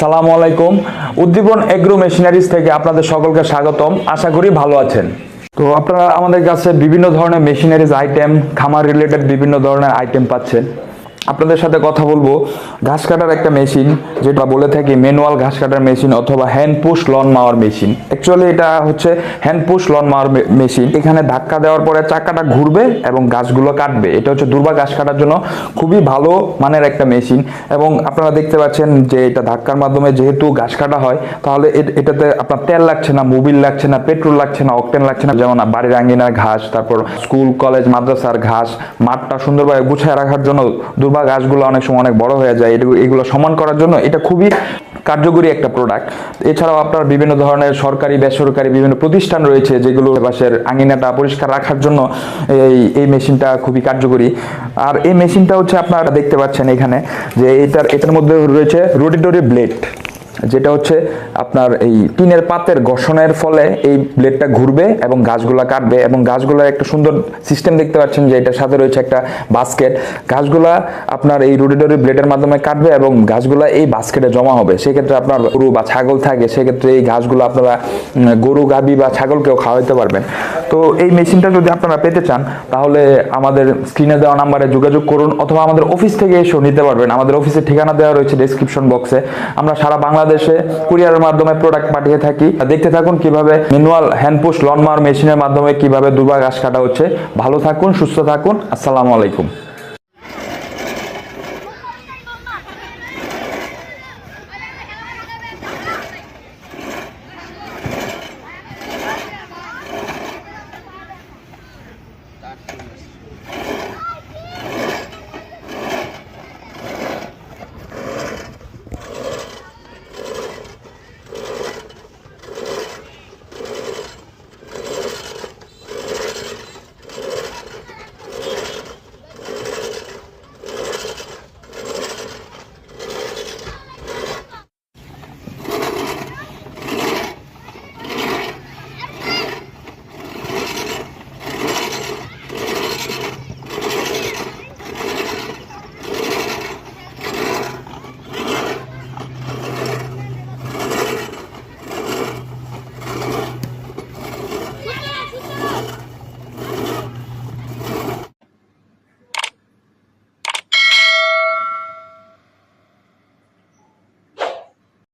আসসালামু আলাইকুম। উদ্দীপন agro machineries থেকে আপনাদের সকলকে স্বাগতম। আশা করি ভালো আছেন। তো আপনারা আমাদের কাছে বিভিন্ন ধরনের মেশিনারিজ আইটেম খামার রিলেটেড বিভিন্ন ধরনের আইটেম পাচ্ছেন। আপনাদের সাথে কথা বলব। ঘাস কাটার একটা মেশিন, যেটা বলে থাকি ম্যানুয়াল ঘাস কাটার মেশিন অথবা hand push lawn mower machine actually এটা হচ্ছে hand push lawn mower machine এখানে ধাক্কা দেওয়ার পরে চাকাটা ঘুরবে এবং গাছগুলো কাটবে। এটা হচ্ছে দুর্বা ঘাস কাটার জন্য খুবই ভালো মানের একটা মেশিন এবং আপনারা দেখতে পাচ্ছেন যে এটা ধাক্কার মাধ্যমে যেহেতু ঘাস কাটা হয়, তাহলে এটাতে আপনার তেল লাগছে না, মোবিল লাগছে না, পেট্রোল লাগছে না অকটেন লাগছে না। যেমন বাড়ির আঙ্গিনার ঘাস, তারপর স্কুল কলেজ মাদ্রাসার ঘাস, মাঠটা সুন্দরভাবে গুছিয়ে রাখার জন্য দুর্বা ঘাসগুলো অনেক সময় অনেক বড় হয়ে যায় এগুলো সমান করার জন্য এটা খুবই কার্যকরী একটা প্রোডাক্ট এছাড়াও আপনার বিভিন্ন ধরনের সরকারি, বেসরকারি বিভিন্ন প্রতিষ্ঠান রয়েছে যেগুলো বাসের আঙিনাটা পরিষ্কার রাখার জন্য এই এই মেশিনটা খুবই কার্যকরী। আর এই মেশিনটা হচ্ছে আপনারা দেখতে পাচ্ছেন এখানে যে এটার এটার মধ্যে রয়েছে রোটেটরি ব্লেড। যেটা হচ্ছে আপনার এই টিনের পাতের ঘর্ষণের ফলে এই ব্লেডটা ঘুরবে এবং গাছগুলা কাটবে এবং গাছগুলার একটা সুন্দর সিস্টেম দেখতে পাচ্ছেন যে এটার সাথে রয়েছে একটা বাস্কেট গাছগুলা আপনার এই রোডেডরি ব্লেডের মাধ্যমে কাটবে এবং গাছগুলা এই বাস্কেটে জমা হবে। সেক্ষেত্রে আপনার গরু বা ছাগল থাকে, সেক্ষেত্রে এই ঘাসগুলো আপনারা গরু গাবি বা ছাগলকেও খাওয়াইতে পারবেন। তো এই মেশিনটা যদি আপনারা পেতে চান, তাহলে আমাদের স্ক্রিনে দেওয়া নাম্বারে যোগাযোগ করুন অথবা আমাদের অফিস থেকে এসেও নিতে পারবেন। আমাদের অফিসের ঠিকানা দেওয়া রয়েছে ডেসক্রিপশন বক্সে আমরা সারা বাংলাদেশে কুরিয়ারের মাধ্যমে প্রোডাক্ট পাঠিয়ে থাকি। দেখতে থাকুন কীভাবে ম্যানুয়াল হ্যান্ডপুশ লনমার মেশিনের মাধ্যমে কীভাবে দুবার ঘাস কাটা হচ্ছে। ভালো থাকুন, সুস্থ থাকুন। আসসালামু আলাইকুম।